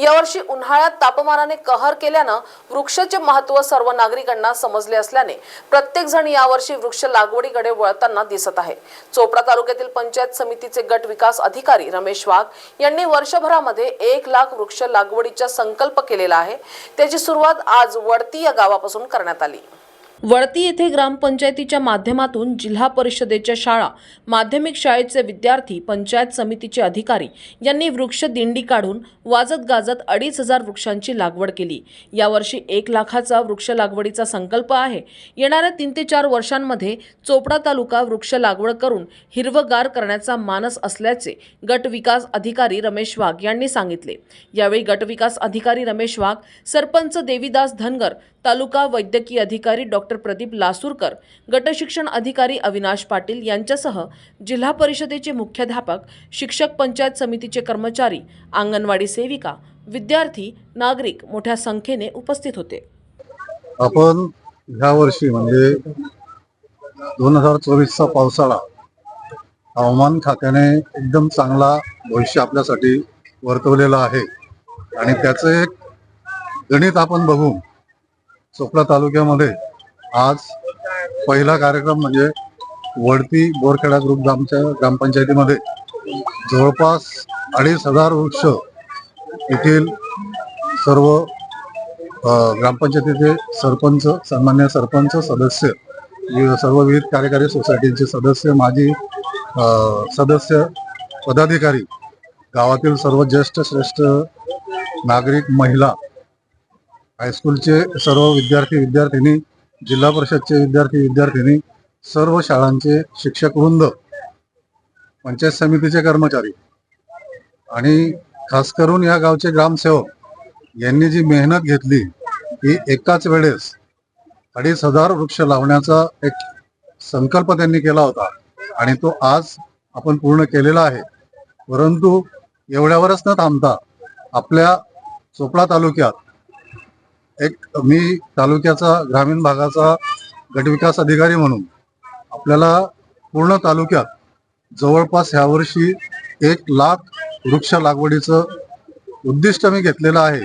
यावर्षी उन्हाळ्यात तापमानाने कहर केल्यानं वृक्षाचे महत्त्व सर्व नागरिकांना समजले असल्याने प्रत्येक जण यावर्षी वृक्ष लागवडीकडे वळताना दिसत आहे. चोपडा तालुक्यातील पंचायत समितीचे गट विकास अधिकारी रमेश वाघ यांनी वर्षभरामध्ये एक लाख वृक्ष लागवडीचा संकल्प केलेला आहे. त्याची सुरुवात आज वडती या गावापासून करण्यात आली. वळती येथे ग्रामपंचायतीच्या माध्यमातून जिल्हा परिषदेच्या शाळा माध्यमिक शाळेचे विद्यार्थी पंचायत समितीचे अधिकारी यांनी वृक्ष दिंडी काढून वाजत गाजत अडीच हजार वृक्षांची लागवड केली. यावर्षी एक लाखाचा वृक्ष लागवडीचा संकल्प आहे. येणाऱ्या तीन ते चार वर्षांमध्ये चोपडा तालुका वृक्ष लागवड करून हिरवगार करण्याचा मानस असल्याचे गट विकास अधिकारी रमेश वाघ यांनी सांगितले. यावेळी गट विकास अधिकारी रमेश वाघ सरपंच देवीदास धनगर तालुका वैद्यकीय अधिकारी डॉक्टर प्रदीप लासूरकर गटशिक्षण अधिकारी अविनाश पाटील यांच्यासह जिल्हा परिषदेचे मुख्याध्यापक शिक्षक पंचायत समितीचे कर्मचारी अंगणवाडी सेविका विद्यार्थी नागरिक मोठ्या संख्येने उपस्थित होते. आपण ह्या वर्षी म्हणजे दोन हजार चोवीसचा पावसाळा हवामान खात्याने एकदम चांगला भविष्य आपल्यासाठी वर्तवलेला आहे. आणि त्याचं एक गणित आपण बघू चोपडा तालुक्यामध्ये आज पहिला कार्यक्रम म्हणजे वडती बोरखेडा ग्रुप ग्रामच्या ग्रामपंचायतीमध्ये. जवळपास अडीच हजार वृक्ष येथील सर्व ग्रामपंचायतीचे सरपंच सन्मान्य सरपंच सदस्य सर्व विविध कार्यकारी सोसायटीचे सदस्य माजी सदस्य पदाधिकारी गावातील सर्व ज्येष्ठ श्रेष्ठ नागरिक महिला हायस्कूलचे सर्व विद्यार्थी विद्यार्थिनी जिल्हा परिषदचे विद्यार्थी विद्यार्थिनी सर्व शाळांचे शिक्षक वृंद पंचायत समितीचे कर्मचारी आणि खास करून या गावचे ग्रामसेवक यांनी जी मेहनत घेतली ती एकाच वेळेस अडीच हजार वृक्ष लावण्याचा एक संकल्प त्यांनी केला होता आणि तो आज आपण पूर्ण केलेला आहे. परंतु एवढ्यावरच न थांबता आपल्या चोपडा तालुक्यात एक मी तालुक्याचा ग्रामीण भागाचा गटविकास अधिकारी म्हणून आपल्याला पूर्ण तालुक्यात जवळपास ह्या वर्षी एक लाख वृक्ष लागवडीचं उद्दिष्ट मी घेतलेलं आहे.